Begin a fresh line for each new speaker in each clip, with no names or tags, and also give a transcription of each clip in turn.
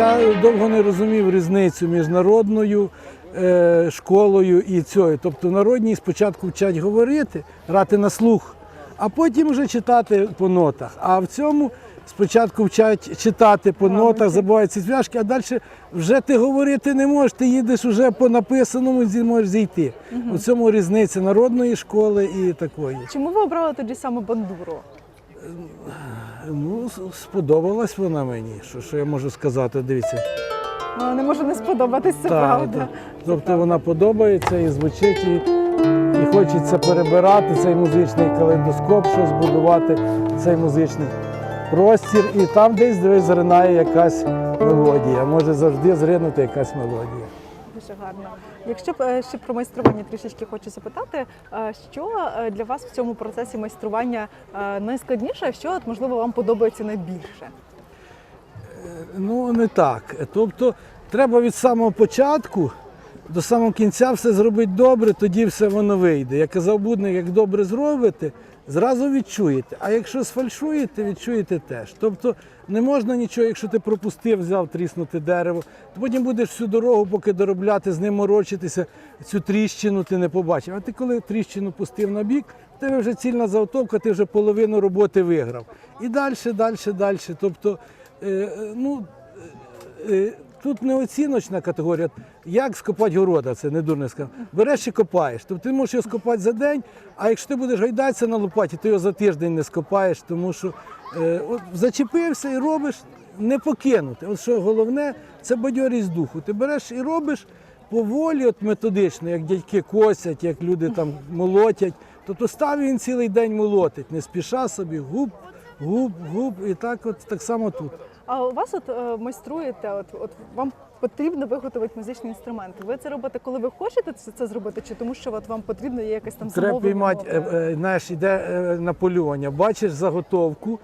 я довго не розумів різницю між народною е, школою і цією. Тобто народній спочатку вчать говорити, грати на слух, а потім вже читати по нотах. А в цьому спочатку вчать читати по нотах, забуваються зв'язки, а далі вже ти говорити не можеш, ти їдеш вже по написаному можеш зійти. У цьому різниця народної школи і такої.
Чому ви обрали тоді саме бандуру?
Ну, сподобалась вона мені. Що, що я можу сказати? Дивіться.
Ну, не може не сподобатись, це
Так,
правда.
так. Тобто вона подобається і звучить, і, і хочеться перебирати цей музичний калейдоскоп, що збудувати цей музичний простір. І там десь дивись, зринає якась мелодія. Може завжди зринути якась мелодія.
Дуже гарно. Якщо е, ще про майстрування трішечки хочу запитати, е, що е, для вас в цьому процесі майстрування найскладніше, а що можливо вам подобається найбільше?
Ну, не так. Тобто треба від самого початку до самого кінця все зробити добре, тоді все воно вийде. Як казав Будник, як добре зробите, зразу відчуєте. А якщо сфальшуєте, відчуєте теж. Тобто не можна нічого, якщо ти пропустив, взяв тріснути дерево, то потім будеш всю дорогу, поки доробляти, з ним морочитися, цю тріщину ти не побачив. А ти коли тріщину пустив на бік, тебе вже цільна заготовка, ти вже половину роботи виграв. І далі, далі, далі. Тобто, е, е, ну, Е, Тут не оціночна категорія. Як скопати города, це не дурно сказав. Береш і копаєш. Тобто ти можеш його скопати за день, а якщо ти будеш гайдатися на лопаті, ти його за тиждень не скопаєш, тому що е, от, зачепився і робиш не покинути. От що головне, це бадьорість духу. Ти береш і робиш поволі, от методично, як дядьки косять, як люди там молотять. Тобто став він цілий день молотить, не спіша собі, губ, губ, губ, і так, от так само тут.
А у вас от е, майструєте, от, от вам потрібно виготовити музичні інструменти. Ви це робите, коли ви хочете це, це зробити, чи тому, що от вам потрібно є якась там
Треба піймати, е, е, знаєш, іде на полювання, бачиш заготовку,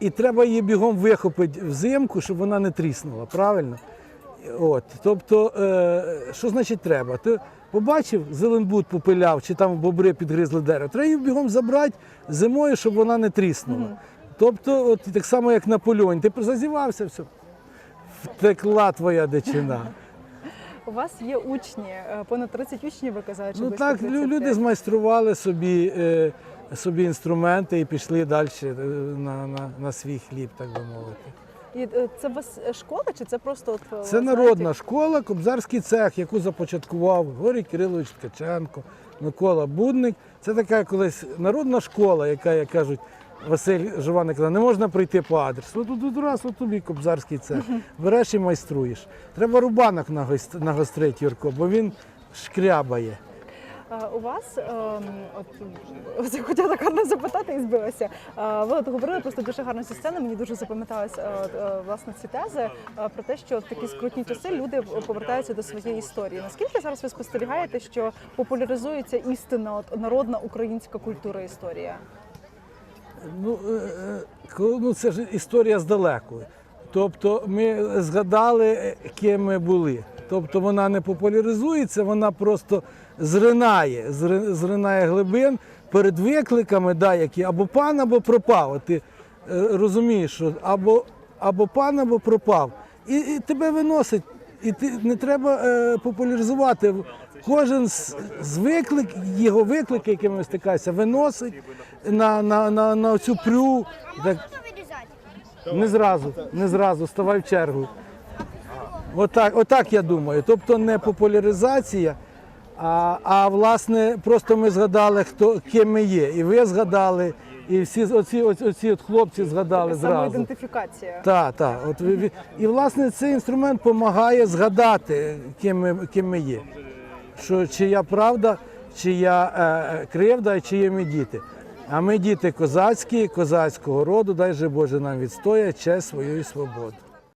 і треба її бігом вихопити взимку, щоб вона не тріснула, правильно? От, тобто, е, що значить треба? Ти побачив, зеленбуд попиляв, чи там бобри підгризли дерево, треба її бігом забрати зимою, щоб вона не тріснула. Тобто, от так само, як на полюванні, ти зазівався, все, втекла твоя дичина.
У вас є учні, е, понад 30 учнів, ви казали,
Ну
близько
так,
30?
люди змайстрували собі, е, собі інструменти і пішли далі е, на, на, на свій хліб, так би мовити.
І е, це у вас школа, чи це просто от
Це
ви
народна
знаєте,
школа, кобзарський цех, яку започаткував Горій Кирилович Ткаченко, Микола Будник. Це така колись народна школа, яка, як кажуть, Василь Жуваник казав, не можна прийти по адресу. От тут раз от тобі кобзарський цех. Береш і майструєш. Треба рубанок нагост- нагострити, Юрко, бо він шкрябає.
У вас ем, от хотіла гарно запитати і збилася. Ви от говорили просто дуже гарно зі сцени. Мені дуже запам'яталися е, е, власне ці тези е, про те, що в такі скрутні часи люди повертаються до своєї історії. Наскільки зараз ви спостерігаєте, що популяризується істинна от, народна українська культура історія?
Ну, е, е, ну, це ж історія здалеку. Тобто ми згадали, ким ми були. Тобто вона не популяризується, вона просто зринає, зринає глибин перед викликами, да, які або пан, або пропав. Ти е, розумієш, що або, або пан, або пропав. І, і тебе виносить. І ти не треба е, популяризувати. Кожен з, виклик, його виклики, якими стикається, виносить на, на, на, на цю прю. Не зразу, не зразу, ставай в чергу. Отак, отак я думаю. Тобто не популяризація, а, а власне просто ми згадали, хто ким ми є. І ви згадали, і всі оці, оці, оці от хлопці згадали зразу.
Самоідентифікація.
Так, так. От ви- і власне цей інструмент допомагає згадати, ким ми, ким ми є. Що чия правда, чия е, кривда, і чиї ми діти. А ми діти козацькі, козацького роду, дай же Боже нам відстояти честь свою і свободу.